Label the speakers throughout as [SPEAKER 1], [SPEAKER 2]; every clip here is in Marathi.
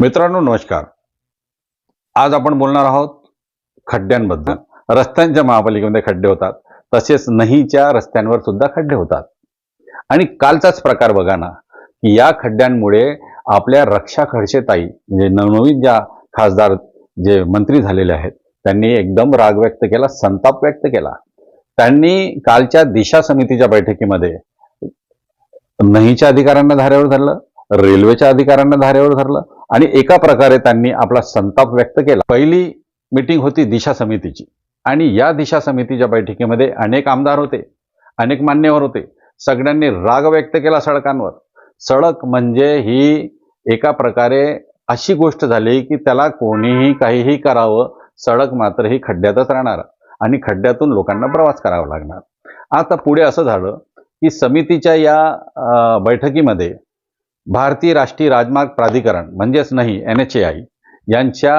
[SPEAKER 1] मित्रांनो नमस्कार. आज आपण बोलणार आहोत खड्ड्यांबद्दल. रस्त्यांच्या महापालिकेमध्ये खड्डे होतात. तसेच नहीच्या रस्त्यांवर सुद्धा खड्डे होतात. आणि कालचाच प्रकार बघा ना की या खड्ड्यांमुळे आपल्या रक्षा खडसेताई म्हणजे नवनवीन ज्या खासदार जे मंत्री झालेले आहेत त्यांनी एकदम राग व्यक्त केला संताप व्यक्त केला. त्यांनी कालच्या दिशा समितीच्या बैठकीमध्ये नहीच्या अधिकाऱ्यांना धारेवर धरलं रेल्वेच्या अधिकाऱ्यांना धारेवर धरलं आणि एका प्रकारे त्यांनी आपला संताप व्यक्त केला. पहिली मीटिंग होती दिशा समितीची. आणि या दिशा समितीच्या बैठकीमध्ये अनेक आमदार होते अनेक मान्यवर होते. सगळ्यांनी राग व्यक्त केला सडकांवर. सडक म्हणजे ही एका प्रकारे अशी गोष्ट झाली की त्याला कोणीही काहीही करावं सडक मात्र ही खड्ड्यातच राहणार आणि खड्ड्यातून लोकांना प्रवास करावा लागणार. आता पुढे असं झालं की समितीच्या या बैठकीमध्ये भारतीय राष्ट्रीय राजमार्ग प्राधिकरण म्हणजेच नाही एन एच ए आय यांच्या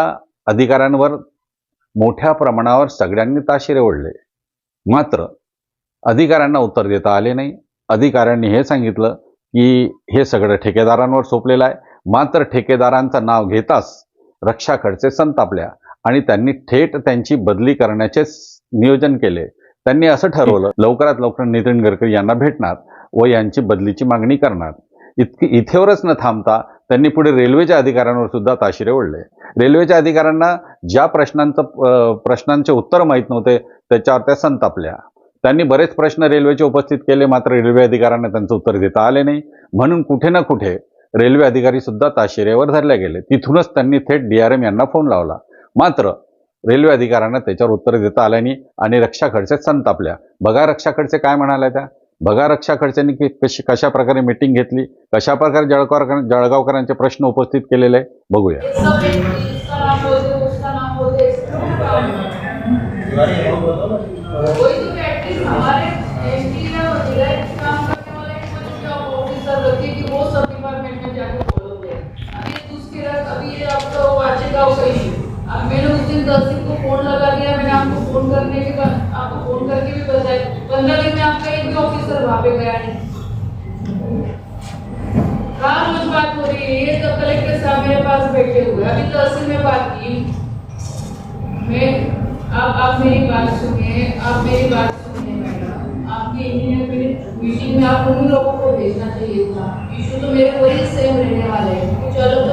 [SPEAKER 1] अधिकाऱ्यांवर मोठ्या प्रमाणावर सगळ्यांनी ताशेरे ओढले. मात्र अधिकाऱ्यांना उत्तर देता आले नाही. अधिकाऱ्यांनी हे सांगितलं की हे सगळं ठेकेदारांवर सोपलेलं आहे. मात्र ठेकेदारांचं नाव घेताच रक्षा खडसे संतापल्या आणि त्यांनी थेट त्यांची बदली करण्याचे नियोजन केले. त्यांनी असं ठरवलं लवकरात लवकर नितीन गडकरी यांना भेटणार व यांची बदलीची मागणी करणार. इतकी इथेवरच न थांबता त्यांनी पुढे रेल्वेच्या अधिकाऱ्यांवर सुद्धा ताशिरे ओढले. रेल्वेच्या अधिकाऱ्यांना ज्या प्रश्नांचं प्रश्नांचे उत्तर माहीत नव्हते त्याच्यावर त्या संतापल्या. त्यांनी बरेच प्रश्न रेल्वेचे उपस्थित केले मात्र रेल्वे अधिकाऱ्यांना त्यांचं उत्तर देता आले नाही. म्हणून कुठे ना कुठे रेल्वे अधिकारी सुद्धा ताशिरेवर धरले गेले. तिथूनच त्यांनी थेट डीआरएम यांना फोन लावला. मात्र रेल्वे अधिकाऱ्यांना त्याच्यावर उत्तर देता आल्या नाही आणि रक्षा खडसे संतापल्या. बघा रक्षा खडसे काय म्हणाल्या त्या. बघा रक्षा खडसेंनी की कशी कशा प्रकारे मिटिंग घेतली कशा प्रकारे जळगाव जळगावकरांचे प्रश्न उपस्थित केलेले बघूया.
[SPEAKER 2] मैंने उस दिन दस दिन को फोन लगा दिया मैंने आपको फोन करने के बाद आपको फोन करके भी बताया। पंद्रह दिन में आपका एक भी ऑफिसर वहाँ पे गया नहीं। कहाँ रोज बात हो रही है। ये तो कलेक्टर साहब मेरे पास बैठे हुए। अभी तहसील में बात की। मैं, आप आप मेरी बात सुनिए, आप मेरी बात सुनिए, मैडम। आपकी इंजीनियर मीटिंग में आप उन्हीं लोगों को भेजना चाहिए था। इशू तो मेरे वही सेम रहने वाले हैं। तो चलो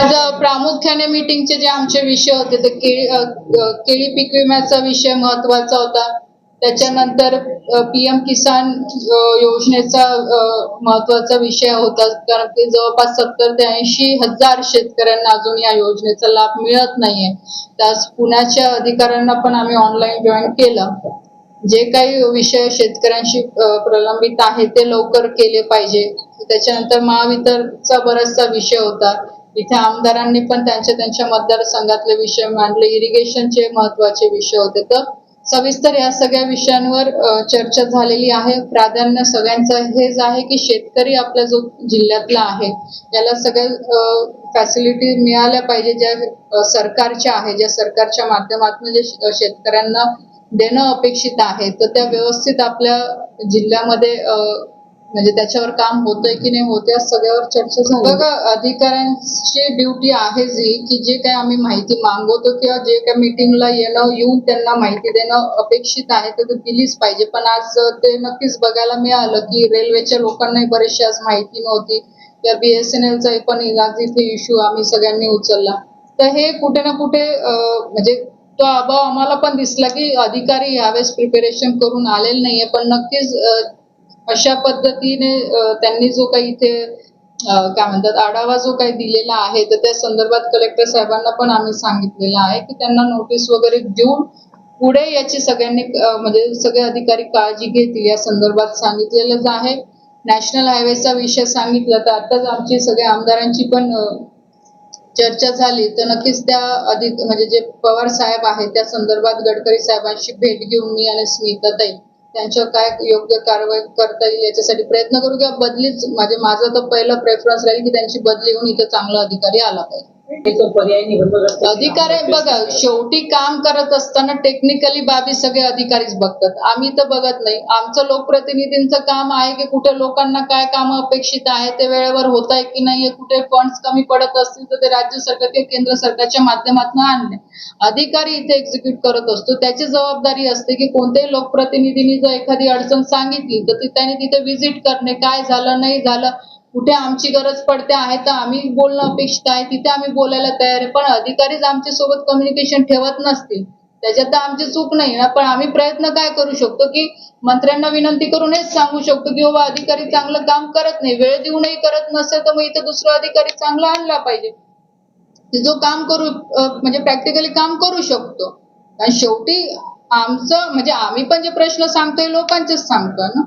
[SPEAKER 3] आज प्रामुख्याने मीटिंगचे जे आमचे विषय होते ते केळी केळी पीक विम्याचा विषय महत्त्वाचा होता. त्याच्यानंतर पीएम किसान योजनेचा महत्त्वाचा विषय होता. कारण की जवळपास सत्तर ते ऐंशी हजार शेतकऱ्यांना अजून या योजनेचा लाभ मिळत नाहीये. त्यास पुण्याच्या अधिकाऱ्यांना पण आम्ही ऑनलाईन जॉईन केलं. जे काही विषय शेतकऱ्यांशी प्रलंबित आहे ते लवकर केले पाहिजे. त्याच्यानंतर महावितरणचा बराचसा विषय होता. इथे आमदारांनी पण त्यांच्या त्यांच्या मतदारसंघातले विषय मांडले. इरिगेशनचे महत्त्वाचे विषय होते. तर सविस्तर या सगळ्या विषयांवर चर्चा झालेली आहे. प्राधान्य सगळ्यांचं हेच आहे की शेतकरी आपला जो जिल्ह्यातला आहे याला सगळ्या फॅसिलिटी मिळाल्या पाहिजे ज्या सरकारच्या आहे ज्या सरकारच्या माध्यमातून जे शेतकऱ्यांना देणं अपेक्षित आहे. तर त्या व्यवस्थित आपल्या जिल्ह्यामध्ये म्हणजे त्याच्यावर काम होतंय की नाही होत या सगळ्यावर चर्चा झाली. बघा अधिकाऱ्यांची ड्युटी आहे जी की जे काही आम्ही माहिती मागवतो किंवा जे काही मीटिंगला येणं येऊन त्यांना माहिती देणं अपेक्षित आहे तर ते दिलीच पाहिजे. पण आज ते नक्कीच बघायला मिळालं की रेल्वेच्या लोकांनाही बरीचशी आज माहिती नव्हती. या बीएसएनएलचा पण आज इथे इश्यू आम्ही सगळ्यांनी उचलला. तर हे कुठे ना कुठे म्हणजे तो अभाव आम्हाला पण दिसला की अधिकारी यावेळेस प्रिपेरेशन करून आलेले नाहीये. पण नक्कीच अशा पद्धतीने त्यांनी जो काही इथे काय म्हणतात आढावा जो काही दिलेला आहे तर त्या संदर्भात कलेक्टर साहेबांना पण आम्ही सांगितलेलं आहे की त्यांना नोटीस वगैरे देऊन पुढे याची सगळ्यांनी म्हणजे सगळे अधिकारी काळजी घेतील. या संदर्भात सांगितलेलंच आहे. नॅशनल हायवेचा विषय सांगितला तर आताच आमची सगळ्या आमदारांची पण चर्चा झाली तर नक्कीच त्या अधिक म्हणजे जे पवार साहेब आहेत त्या संदर्भात गडकरी साहेबांशी भेट घेऊन मी आणि स्मिताताई त्यांच्यावर काय योग्य कारवाई करता येईल याच्यासाठी प्रयत्न करू किंवा बदलीच म्हणजे माझा तर पहिला प्रेफरन्स राहील की त्यांची बदली होऊन इथं चांगला अधिकारी आला पाहिजे. अधिकारी बघा शेवटी काम करत असताना टेक्निकली बाबी सगळे अधिकारीच बघतात. आम्ही तर बघत नाही. आमचं लोकप्रतिनिधींचं काम आहे की कुठे लोकांना काय काम अपेक्षित आहे ते वेळेवर होत आहे की नाहीये कुठे फंड्स कमी पडत असतील तर ते राज्य सरकार किंवा केंद्र सरकारच्या माध्यमातून आणणे अधिकारी इथे एक्झिक्यूट करत असतो. त्याची जबाबदारी असते की कोणत्याही लोकप्रतिनिधींनी जर एखादी अडचण सांगितली तर त्याने त्यांनी तिथे व्हिजिट करणे. काय झालं नाही झालं कुठे आमची गरज पडते आहे तर आम्ही बोलणं अपेक्षित आहे. तिथे आम्ही बोलायला तयार आहे. पण अधिकारीच आमच्यासोबत कम्युनिकेशन ठेवत नसतील. त्याच्यात तर आमची चूक नाही ना. पण आम्ही प्रयत्न काय करू शकतो की मंत्र्यांना विनंती करून हेच सांगू शकतो की बाबा अधिकारी चांगलं काम करत नाही. वेळ देऊनही करत नसेल तर मग इथं दुसरा अधिकारी चांगला आणला पाहिजे. जो काम करू म्हणजे प्रॅक्टिकली काम करू शकतो. आणि शेवटी आमचं म्हणजे आम्ही पण जे प्रश्न सांगतोय लोकांचेच सांगतोय ना.